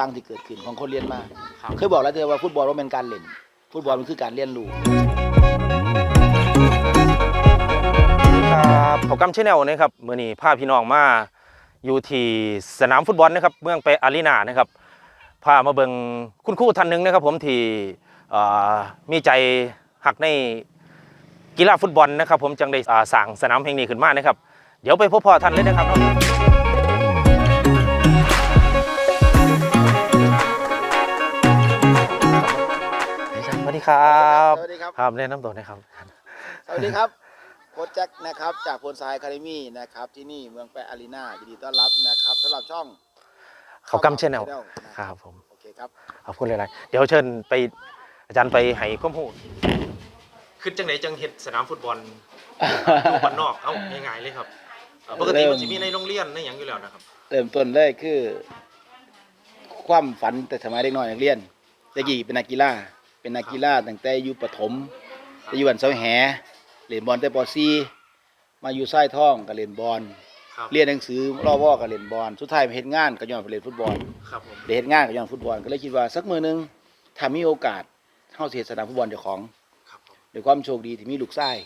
ตังที่เกิดขึ้นของคนเรียนมา ครับเคยบอกแล้วเธอว่าฟุตบอลว่าเป็นการเล่น ฟุตบอลมันคือการเรียนรู้ ครับเขากำชแนลนะครับมื่อนี้พาพี่น้องมาอยู่ที่สนามฟุตบอลนะครับเมืองไปอารีนานะครับพามาเบิงคุณครูท่านหนึ่งนะครับ ผมที่เอ่อมีใจหักในกีฬาฟุตบอลนะครับ ผมจังได้อ่าสั่งสนามแห่งนี้ขึ้นมานะครับ เดี๋ยวไปพบพ่อท่านเลยนะครับ ดีครับสวัสดีครับ ครับแนะนำตัวหนะครับ สวัสดีครับโค้ชแจ็คนะครับจากพลทรายคาเดมี่นะครับที่นี่เมืองแปะอารีนายินดีต้อนรับนะครับสำหรับช่องเขากำชแนล Channel นะคครับรับผมโอเคครับขอบคุณหลายๆเดี๋ยวเชิญไปอาจารย์ไปให้ข้อมูลคือจังไหนจังเห็ดสนามฟุตบอลอยู่บ้านนอกเอ้าง่ายๆเลยครับเอ่อปกติมันจะมีในโรงเรียนในอย่างอยู่แล้วนะครับ เริ่มต้นเลยคือ ความฝันแต่สมัยเด็กน้อยนักเรียนแตะกี้เป็นนักกีฬา เป็นนักกีฬาตั้งแต่อยู่ประถมแต่อยู่วันเสาแหเล่นบอลแต่ป .4 มาอยู่ไส้ท่องก็เล่นบอลครับเรียนหนังสือรอบวอก็เล่นบอลสุดท้ายไปเฮ็ดงานก็ย้อนไปเล่นฟุตบอลครับผมได้เฮ็ดงานก็ย้อนฟุตบอลก็เลยคิดว่าสักมื้อหนึงถ้ามีโอกาสเฮาสิเฮ็ดสนามฟุตบอลเจ้าของครับผมด้วยความโชคดีที่มีลูกชาย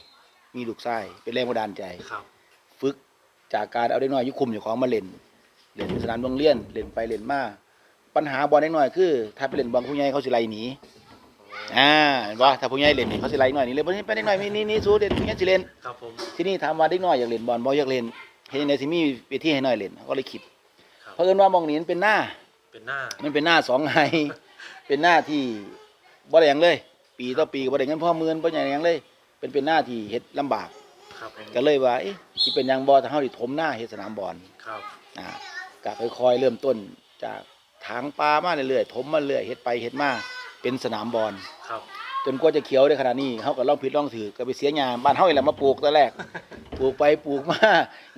มีลูกชายเป็นแรงบันดาลใจ ครับฝึกจากการเอาเด็กน้อยอยุคุมอยู่ของมาเล่นเล่นสนามโรงเรียนเล่นไปเล่นมาปัญหาบอลเด็กน้อยคือ ถ้าไปเล่นบอลผู้ใหญ่เขาสิไล่หนี อ่าเห็นป่ถ้าผู้ใหญ่เล่นนี่เขาสิไล่หน่อยนี่เลยบ่นี้ไปเด็กน้อยมีนี่นี่สู้เด็กผู้ใหญ่สิเล่นครับผมที่นี่ถามว่าเด็กน้อยอยากเล่นบอลบ่อยากเล่นเฮ็ดจังได๋สิมีเวทีให้น้อยเล่นเขาก็เลยคิดครับเพราะเอิ้นว่ามองนี้มันเป็นหน้าเป็นหน้ามันเป็นหน้าสองไฮเป็นหน้าที่บ่ได้หยังเลย ปีต่อปีก็บ่ได้เงินพ่อหมื่นบ่ได้หยังเลย เป็นเป็นหน้าที่เฮ็ดลำบากครับผมก็เลยว่าเอ๊ะสิเป็นหยังบ่ถ้าเฮาได้ถมหน้าเฮ็ดสนามบอลครับอ่าก็ค่อยๆเริ่มต้นจากถางปลามาเรื่อยๆถมมาเรื่อยเฮ็ดไปเฮ็ดมา เป็นสนามบอลครับ จนกว่าจะเขียวได้ขนาดนี้เฮาก็ลองผิดลองถือก็ไปเสียหญ้าบ้านเฮานี่แหละมาปลูกตอนแรก ปลูกไปปลูกมา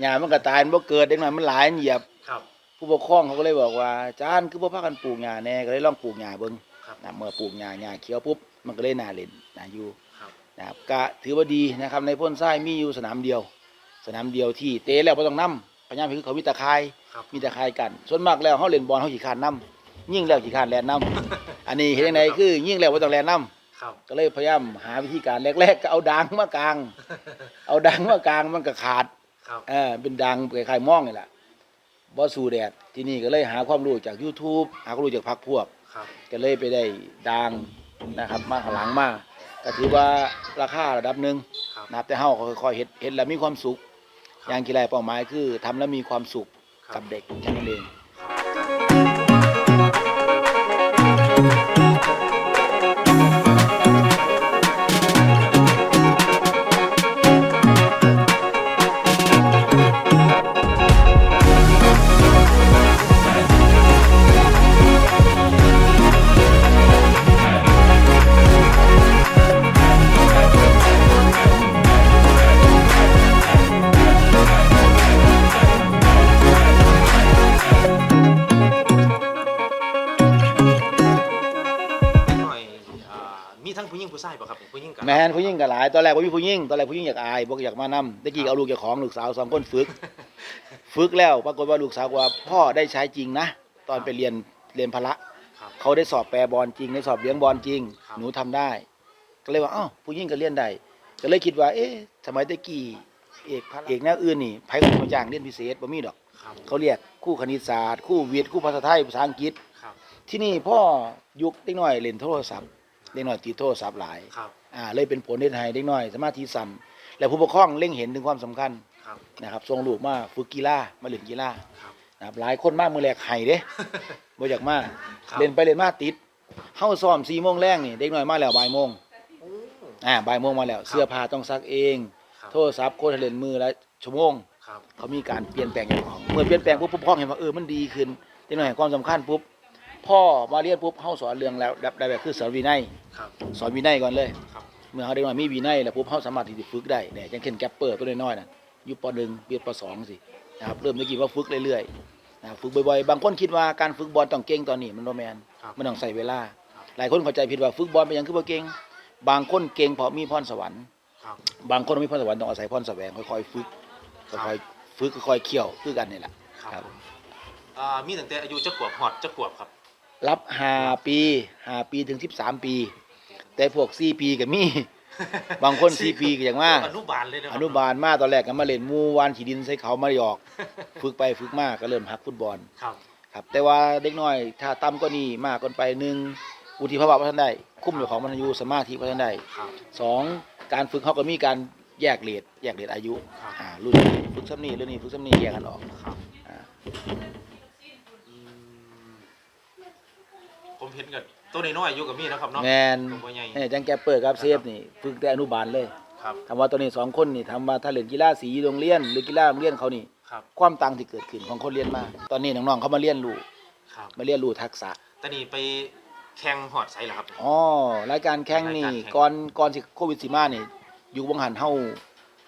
หญ้ามันก็ตายมันบ่เกิดเด็กน้อยมันหลายมันเหยียบ ครับ ผู้ปกครองเขาก็เลยบอกว่าอาจารย์คือบ่พากันปลูกหญ้าแน่ก็เลยลองปลูกหญ้าเบิ่งครับนะเมื่อปลูกหญ้าหญ้าเขียวปุ๊บมันก็เลยน่าเล่นน่าอยู่ครับนะครับก็ถือว่าดีนะครับในพ่นทรายมีอยู่สนามเดียว สนามเดียวที่เตะแล้วบ่ต้องนํพยายามคือเขามีตะข่ายครับ มีตะข่ายกัน ส่วนมากแล้วเฮาเล่นบอลเฮาขี้คร้านนํยิ่งแล้วขี้คร้านแล่นนํ อันนี้เฮ็ดจังไดคือยิ่งแล้วบ่ต้องแล่นนํครับก็เลยพยายามหาวิธีการแรกๆก็เอาดังมากลาง เอาดังมากลางมันก็ขาด ครับเออเป็นดังคล้ายๆม่องนี่แหละบ่สู้แดดที่นี่ก็เลยหาความรู้จาก YouTube หาความรู้จากพรรคพวก ครับก็เลยไปได้ดังนะครับ มาข้างหลังมาก็ถือว่าราคาระดับหนึ่งครับนะครับแต่เฮาก็ค่อยๆเฮ็ดเฮ็ดแล้วมีความสุข อย่างกีฬาเป้าหมายคือทำแล้วมีความสุขครับกับเด็กแค่นั้นเอง มีทั้งผู้หญิงผู้ชายป่ะครับผู้หญิงกับแม่นผู้หญิงก็หลายตอนแรกบ่มีผู้หญิงตอนแรกผู้หญิงอยากอายบ่อยากมานํตะกี้เอาลูกเจ้าของลูกสาวสองคนฝึก ฝึกแล้วปรากฏว่าลูกสาวว่าพ่อได้ใช้จริงนะ ตอนไปเรียนเรียนพละ ครับ เขาได้สอบแปรบอลจริงได้สอบเลี้ยงบอลจริง ครับ หนูทำได้ ก็เลยว่าอ้าวผู้หญิงก็เรียนได้ก็เลยคิดว่า เอ๊ะสมัยตะกี้เอกเอกแนวอื่นนี่ไผก็สิมาจ้างเรียนพิเศษบ่มีดอก ครับเขาเรียกคู่คณิตศาสตร์คู่วิทย์คู่ภาษาไทยภาษาอังกฤษ ครับที่นี่พ่อยุคเด็กน้อยเล่นโทรศัพท์ เด็กน้อยติดโทรศัพท์หลายครับอ่าเลยเป็นผลเฮ็ดให้เด็กน้อยสมาธิสั้นและผู้ปกครองเล็งเห็นถึงความสำคัญครับนะครับส่งลูกมาฝึกกีฬามาเล่นกีฬาครับนะครับหลายคนมากมือแรกไห้เด้บ่อยากมาครับเล่นไปเล่นมาติดเฮาซ้อม4โมงแรงนี่เด็กน้อยมาแล้วบ่ายโมงโอ้อ่าบ่ายโมงมาแล้ว เสื้อผ้าต้องซักเองครับโทรศัพท์โคตรเล่นมือละชั่วโมงครับเขามีการเปลี่ยนแปลงอย่างของเมื่อเปลี่ยนแปลงปุ๊บผู้ปกครองเห็นว่าเออมันดีขึ้นเด็กน้อยให้ความสำคัญปุ๊บ พ่อมาเรียนปุ๊บเฮาสอนเรื่องแล้วได้แบบคือสอนวินัยครับ สอนวินัยก่อนเลย ครับ เมื่อเฮาเด็กน้อยมีวินัยแล้วปุ๊บเฮาสามารถที่จะฝึกได้เนี่ยอย่างเช่นแกปเปอร์ตัวน้อยๆน่ะอยู่ป .1 เรียนป .2 สินะครับเริ่มตะกี้ว่าฝึกเรื่อยๆนะครับฝึกบ่อยๆ บางคนคิดว่าการฝึกบอลต้องเก่งตอนนี้มันบ่แม่นครับมันต้องใส่เวลา ครับ หลายคนเข้าใจผิดว่าฝึกบอลเป็นหยังคือบ่เก่งบางคนเก่งเพราะมีพรสวรรค์ ครับ บางคนมีพรสวรรค์ต้องอาศัยพรแสวงค่อยๆฝึกครับค่อยๆฝึกค่อยๆเคี่ยวคือกันนี่แหละ ครับครับ ผมอ่ามีตั้งแต่อายุจักขวบฮอดจักขวบครับ รับห้าปีห้าปีถึงสิบสามปี แต่พวกสี่ปีก็มี บางคนสี่ปีก็อย่างว่าอนุบาลเลยนะคอรับนุบาลมาตอนแรกก็มาเล่นหมูวานขีดินใส่เขามาหยอก ฝึกไปฝึกมาก็เริ่มฮักฟุตบอลครับครับ แต่ว่าเด็กน้อย ถ้าต่ำก็นี่มากเกินไปหนึ่งวุฒิภาวะพัฒนได้ คุ้มอยู่ของมันอายุสมาธิพัฒนได้ครับสองการฝึกเขาก็มีการแยกเลทแยกเลทอายุครับอ่ารุ่นนี้ฝึกซ้ำนี่รุ่นนี้ฝึกซ้ำนี่แยกกันออก ครับ อ่า อืมผม เห็นกับตัวน้อยๆอยู่กับมีนะครับเนาะแมนตัวบ่ใหญ่เนี่ยจังแกเปิดครับเซฟนี่ฝึกแต่อนุบาลเลยครับคำว่าตัวนี้สองคนนี่ทำว่าถ้าเล่นกีฬาสีโรงเรียนหรือกีฬาโรงเรียนเขานี่ ครับ ความต่างที่เกิดขึ้นของคนเรียนมา ตอนนี้น้องๆเขามาเรียนรู้ครับมาเรียนรู้ทักษะตอนนี้ไปแข่งหอดไซเหรอครับ อ๋อรายการแข่งนี่รายการแข่ง ก่อนก่อนสิโควิดสิมานี่อยู่บังหันเฮา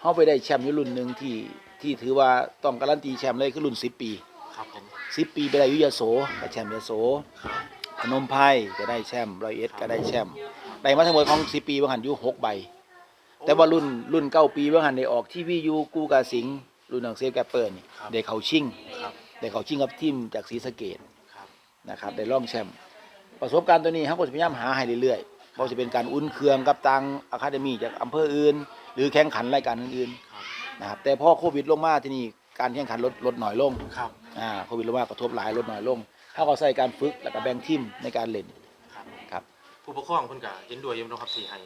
เฮาไปได้แชมป์อยู่รุ่นหนึ่งที่ที่ถือว่าต้องการันตีแชมป์เลยคือรุ่น 10 ปี ครับผม10ปีไปได้อยุยโสได้แชมป์ยโสครับ พนมไพรก็ได้แชมป์ร้อยเอ็ดก็ได้แชมป์ได้มาทั้งหมดของ10ปีบังหันอยู่6ใบ แต่ว่ารุ่นรุ่นเก้าปีบังหันได้ออกทีวีอยู่กูกาสิงห์รุ่นหนังเซฟแกปเปิลนี่ครับได้เข้าชิงครับได้เข้าชิงกับทีมจากศรีสะเกษครับนะครับได้ร่องแชมป์ประสบการณ์ตัวนี้เขาก็จะพยายามหาให้เรื่อยๆบ่ว่าจะเป็นการอุ่นเครื่องกับตังอะคาเดมีจากอำเภออื่น หรือแข่งขันรายการอื่นครับๆนะครับแต่พอโควิดลงมาที่นี่การแข่งขันลดลดหน่อยลงครับอ่าโควิดลงมากระทบหลายลดหน่อยลง เขาก็ใส่การฝึกแล้วก็แบ่งทีมในการเล่น ครับครับ ผู้ปกครองเพิ่นก็เห็นด้วยอยู่เนาะครับที่ให้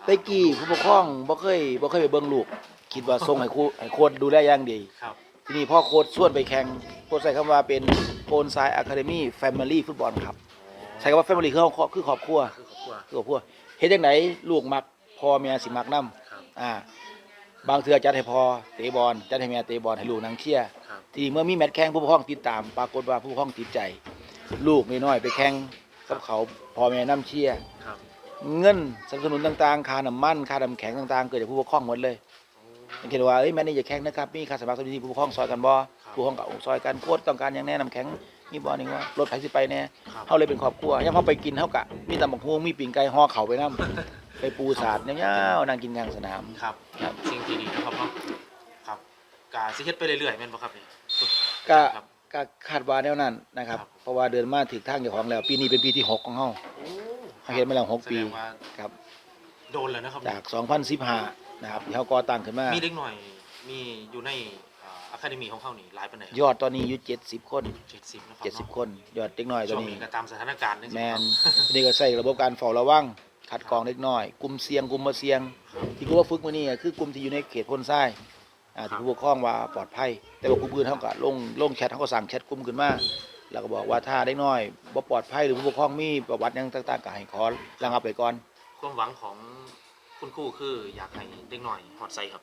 อ่าแตกี้ผู้ปกครองบ่เคยบ่เคยไปเบิ่งลูก คิดว่าส่งให้ครูให้โค้ชดูแลอย่างดี ครับทีนี้พ่อโค้ชชวนไปแข่งโค้ชใส่คำว่าเป็นโพนไซอะคาเดมี่แฟมิลี่ฟุตบอลครับ ใช้คำว่าแฟมิลี่คือครอบคือครอบครัว คือครอบครัวคือครอบครัวเฮ็ดจังไดลูกมักพ่อแม่สิมักนํครับ อ่า บางเทื่อจัดให้พ่อเตะบอลจัดให้แม่เตะบอลให้ลูกนั่งเชียร์ครับ ทีนี้เมื่อมีแมตช์แข่งผู้ปกครองติดตาม ปรากฏว่าผู้ปกครองติดใจ ลูกน้อยๆไปแข่งกับเขาพ่อแม่นํเชียร์ครับเงินสนับสนุนต่างๆค่าน้ำมันค่าน้ำแข็งต่างๆ เกิดจากผู้ปกครองหมดเลยอย่างเช่นว่าเอ้ยแม่นี่จะแข่งนะครับมีค่าสมัครสมาชิกผู้ปกครองซอยกันบ่ผู้ปกครองกับซอยกันโค้ชต้องการอย่างแน่น้ำแข็งมีบ่นี่ว่ารถไผสิไปแน่ ครับเฮาเลยเป็นครอบครัวยามเฮาไปกินเฮากะ มีตำบักฮวงมีปิ่งไก่ห่อเขาวไปนํ ไปปูสาดยาวๆนั่งกินกลางสนาม ครับ ครับ สิ่งที่ดีนะครับเนาะครับกาสิเฮ็ดไปเรื่อยๆแม่นบ่ครับนี่ก็ครับ ก็คาดว่าแนวนั้นนะครับ ครับ เพราะว่าเดินมาถึงทางเจ้าของแล้ว ปีนี้เป็นปีที่หกของเฮาโอ้เฮ็ดมาแล้วหกปีแสดงว่าครับ โดนแล้วนะครับ จาก 2015นะครับที่เฮาก่อตั้งขึ้นมา มีเด็กหน่อย มีอยู่ในอะคาเดมีของเขานี่หลายปานใดยอดตอนนี้อยู่70 คน70นะครับ70 คน ยอดเด็กน้อยตอช่นวงนี้นี้ ก็ตามสถานการณ์นี่สิแมนครับนี่ก็ใส่ระบบการเฝ้าระวัง คัดกรองเล็กน้อย กลุ่มเสี่ยงกลุ่มบ่เสี่ยง ที่กูว่าฝึกมื้อนี้ก็คือกลุ่มที่อยู่ในเขตพ้นทรายอ่าที่ผู้ปกครองว่าปลอดภัย แต่ว่ากลุ่มอื่นเฮาก็ลงลงแชทเฮาก็สั่งแชทกลุ่มขึ้นมาแล้วก็บอกว่าถ้าเด็กน้อยบ่ปลอดภัยหรือผู้ปกครองมีประวัติหยังต่างๆก็ให้ขอระงับไปก่อน ความหวังของคุณครูคืออยากให้เด็กหน่อยฮอดไซครับ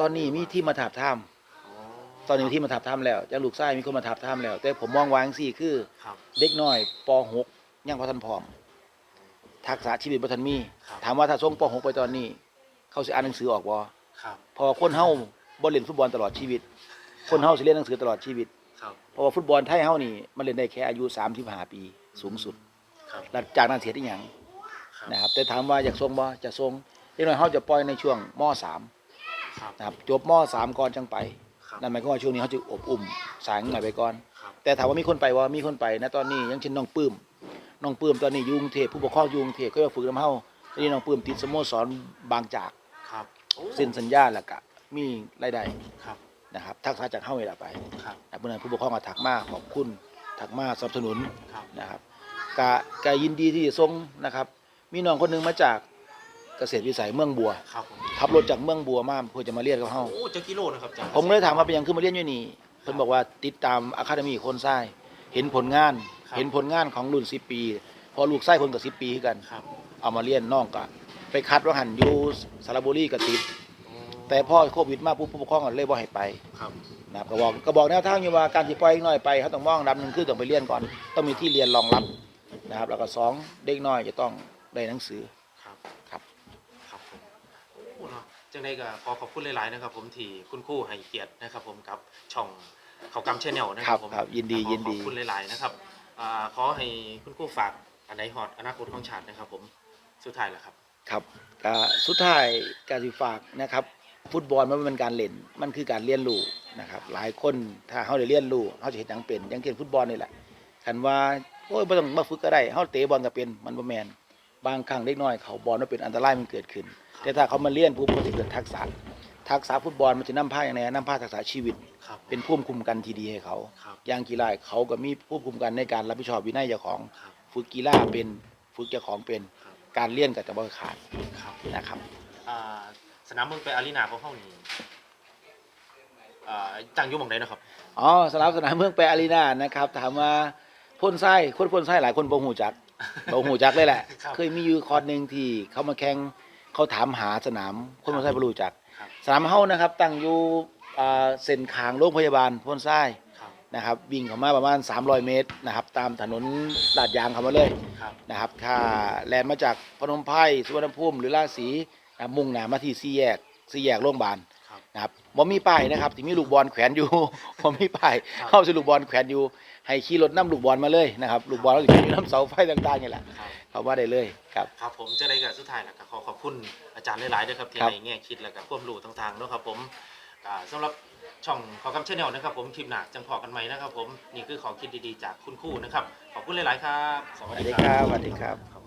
ตอนนี้มีที่มาถาบทาม อ๋อตอนนี้มีที่มาถาบทามแล้วจากลูกชายมีคนมาถาบทามแล้ว แต่ผมมองว่าจังซี่คือ ครับ เด็กน้อยป .6 ยังบ่ทันพร้อม ทักษะชีวิตบ่ทันมีครับ ถามว่าถ้าส่งป .6 ไปตอนนี้ เขาสิอ่านหนังสือออกบ่ครับเพอคนเฮาบ่เล่นฟุตบอลตลอดชีวิต คนเฮาสิเล่นหนังสือตลอดชีวิต ครับเพราะว่าฟุตบอลไทยเฮานี่มันเล่นได้แค่อายุ35ปี สูงสุด ครับหลังจากนั้นเสียที่หยังครับนะครับ แต่ถามว่าอยากส่งบ่จะส่งเด็กน้อยเฮาจะปล่อยในช่วงม .3 ครับนะครับจบม .3 ก่อนจังไป ครับนั่นหมายความว่าช่วงนี้เขาจะอบอุ่มสายหน่อยไปก่อน ครับแต่ถามว่ามีคนไปว่ามีคนไปนะตอนนี้อยังเช่นน้องปื้ม น้องปื้มตอนนี้อยุกรุงเทพผู้ปกครองอยุกรุงเทพก็มาฝึกน้ำเฮาตอนนี้น้องปื้มติดสโมสรบางจากครับโอ้เซ็นสัญญาแล้วก็มีรายได้ครับ นะครับทักษะจากเฮานี่แหละไปครับแต่เมื่อนั้นผู้ปกครองก็ถักมาขอบคุณถักมาสนับสนุนครับนะครับกะกะยินดีที่จะส่งนะครับ มีน้องคนหนึงมาจากเกษตรวิสัยเมืองบัวครับผมขับรถจากเมืองบัวมาเพื่อจะมาเรียนกับเฮา โอ้จักกิโลนะครับอาจารย์ผมเลยถามว่าเป็นหยังคือมาเรียนอยู่นี่เพิ่นบอกว่าติดตามอะคาเดมี่คนทราย เห็นผลงาน ครับเห็นผลงานของรุ่น10ปี พอลูกไส้คนกับ10ปีคือกัน ครับ เอามาเรียนน้องก็ไปคัดว่าหันอยู่สระบุรีก็ติดโอ้แต่พอโควิดมาปุ๊บผู้ปกครองก็เลยบ่ให้ไปครับ นะครับก็บอกก็บอกแนวทางอยู่ว่าการสิปล่อยเด็กน้อยไปเขาต้องมองลำหนึงคือต้องไปเรียนก่อน ต้องมีที่เรียนรองรับนะครับ แล้วก็สองเด็กน้อยจะต้องได้หนังสือ ครับครับ ครับผมโอ้เนาะจังไดก็ขอขอบคุณหลาย ๆ นะครับ ผมที่คุณครูให้เกียรตินะครับ ผมกับช่อง เขากำชแนลนะคครัรับบผมครับยินดีขอยินดี ขอบคุณหลาย ๆ นะครับอ่าขอให้คุณครูฝากอันไหนฮอดอนาคตของชาตินะครับ ผมสุดท้ายแล้วครับ ครับก็สุดท้ายการสิฝากนะครับ ฟุตบอลมันเป็นการเล่น มันคือการเรียนรู้นะครับ หลายคนถ้าเขาได้เรียนรู้เขาจะเห็นหยังเป็นอย่างเช่นฟุตบอลนี่แหละคันว่าโอ้ยบ่ต้องมาฝึกก็ได้เฮาเตะบอลก็เป็นมันบ่แม่นบางครั้งเด็กน้อยเขาบอลมันเป็นอันตรายมันเกิดขึ้น แต่ถ้าเขามาเรียนปุ๊บมันจะเกิดทักษะ ทักษะฟุตบอลมันจะนำพาอย่างไรนำพาทักษะชีวิต ครับ เป็นภูมิคุ้มกันที่ดีให้เขาครับอย่างกีฬาเขาก็มีภูมิคุ้มกันในการรับผิดชอบวินัยเจ้าของ ครับฝึกกีฬาเป็นฝึกเจ้าของเป็นครับ การเรียนก็จะบ่ขาดครับ นะครับ อ่าสนามเมืองไปอารีนาของเฮานี่อ่าตั้งอยู่หม่องใดนะครับ อ๋อสนามสนามเมืองแปรอารีนานะครับถามว่าพ่นไส้คนพ่นไส้หลายคนบ่หูจัก บ่หูจักเลยแหละ ครับ เคยมีอยู่คอร์สหนึ่งที่เขามาแข่ง เขาถามหาสนามคนพ่นไส้บ่รู้จักครับ สนามเฮานะครับ ตั้งอยู่อ่าเส้นทางโรงพยาบาลพ่นไส้ครับ นะครับวิ่งเข้ามาประมาณ 300 เมตรนะครับตามถนนลาดยางเข้ามาเลยครับ นะครับถ้าแลนมาจากพนมไพรสุวรรณภูมิหรือราชสีนะครับมุ่งหน้ามาที่สี่แยกสี่แยกโรงพยาบาล ครับ นะครับบ่มีป้ายนะครับที่มีลูกบอลแขวนอยู่ บ่มีป้ายครับ เข้าสู่ลูกบอลแขวนอยู่ ให้ขี่รถนํลูกบอลมาเลยนะครับลูกบอลเราอยู่น้ำเสาไฟต่างๆนี่แหละครับ เข้ามาได้เลยครับ ครับผมจะได้กับสุดท้ายแล้วก็ขอขอบคุณอาจารย์หลายๆด้วยครับที่ครับ ให้แง่คิดแล้วก็ความรู้ต่างๆเนาะครับผมอ่าสำหรับช่องขอคำเชนแนลนะครับผมคลิปหน้าจังพอกันไหมนะครับผมนี่คือขอคิดดีๆจากคุณครูนะครับขอบคุณหลายๆครับสสวัสวัสดีดีคครัรับบ สวัสดีครับ ครับ